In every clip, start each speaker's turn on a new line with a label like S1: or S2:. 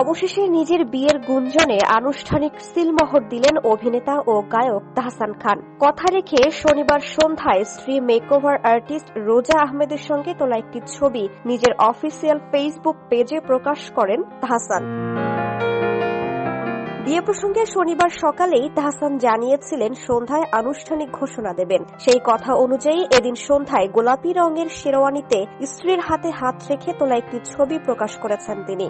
S1: অবশেষে নিজের বিয়ের গুঞ্জনে আনুষ্ঠানিক সিলমোহর দিলেন অভিনেতা ও গায়ক তাহসান খান। কথা রেখে শনিবার সন্ধ্যায় স্ত্রী মেকওভার আর্টিস্ট রোজা আহমেদের সঙ্গে তোলা একটি ছবি নিজের অফিসিয়াল ফেসবুক পেজে প্রকাশ করেন তাহসান। বিয়ে প্রসঙ্গে শনিবার সকালেই তাহসান জানিয়েছিলেন, সন্ধ্যায় আনুষ্ঠানিক ঘোষণা দেবেন। সেই কথা অনুযায়ী এদিন সন্ধ্যায় গোলাপি রঙের শেরওয়ানিতে স্ত্রীর হাতে হাত রেখে তোলা একটি ছবি প্রকাশ করেছেন তিনি।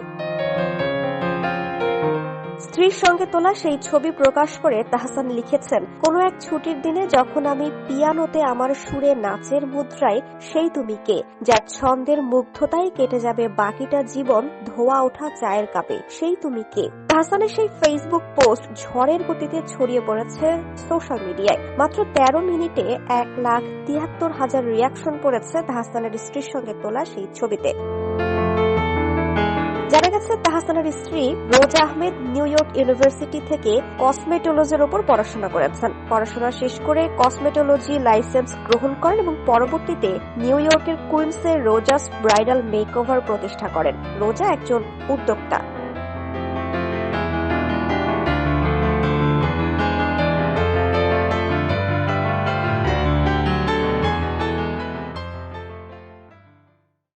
S1: স্ত্রীর সঙ্গে তোলা সেই ছবি প্রকাশ করে তাহসান লিখেছেন, কোনো এক ছুটির দিনে যখন আমি পিয়ানোতে আমার সুরে নাচের মুদ্রায়, সেই তুমি কে? যার ছন্দের মুগ্ধতাই কেটে যাবে বাকিটা জীবন ধোয়া ওঠা চায়ের কাপে, সেই তুমি কে? তাহসানের সেই ফেসবুক পোস্ট ঝড়ের গতিতে ছড়িয়ে পড়েছে সোশ্যাল মিডিয়ায় মাত্র তেরো মিনিটে এক লাখ তিয়াত্তর হাজার রিয়াকশন পড়েছে তাহসানের স্ত্রীর সঙ্গে তোলা সেই ছবিতে। গেছে তাহসানের স্ত্রী রোজা আহমেদ নিউ ইয়র্ক ইউনিভার্সিটি থেকে কসমেটোলজির ওপর পড়াশোনা করেছেন। পড়াশোনা শেষ করে কসমেটোলজি লাইসেন্স গ্রহণ করেন এবং পরবর্তীতে নিউ ইয়র্কের কুইন্সের রোজাস ব্রাইডাল মেকওভার প্রতিষ্ঠা করেন। রোজা একজন উদ্যোক্তা।